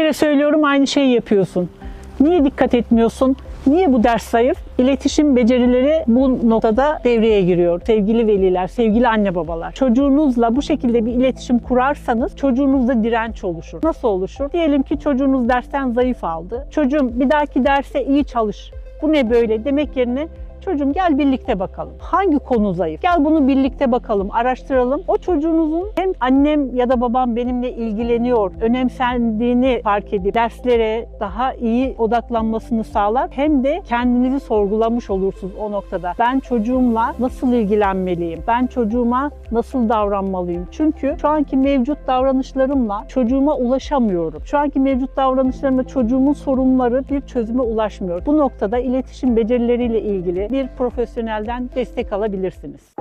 kere söylüyorum aynı şeyi yapıyorsun. Niye dikkat etmiyorsun? Niye bu ders zayıf? İletişim becerileri bu noktada devreye giriyor. Sevgili veliler, sevgili anne babalar. Çocuğunuzla bu şekilde bir iletişim kurarsanız çocuğunuzda direnç oluşur. Nasıl oluşur? Diyelim ki çocuğunuz dersten zayıf aldı. Çocuğum bir dahaki derse iyi çalış. Bu ne böyle demek yerine Çocuğum gel birlikte bakalım. Hangi konu zayıf? Gel bunu birlikte bakalım, araştıralım. O çocuğunuzun hem annem ya da babam benimle ilgileniyor, önemsendiğini fark edip derslere daha iyi odaklanmasını sağlar. Hem de kendinizi sorgulamış olursunuz o noktada. Ben çocuğumla nasıl ilgilenmeliyim? Ben çocuğuma nasıl davranmalıyım? Çünkü şu anki mevcut davranışlarımla çocuğuma ulaşamıyorum. Şu anki mevcut davranışlarımla çocuğumun sorunları bir çözüme ulaşmıyor. Bu noktada iletişim becerileriyle ilgili bir profesyonelden destek alabilirsiniz.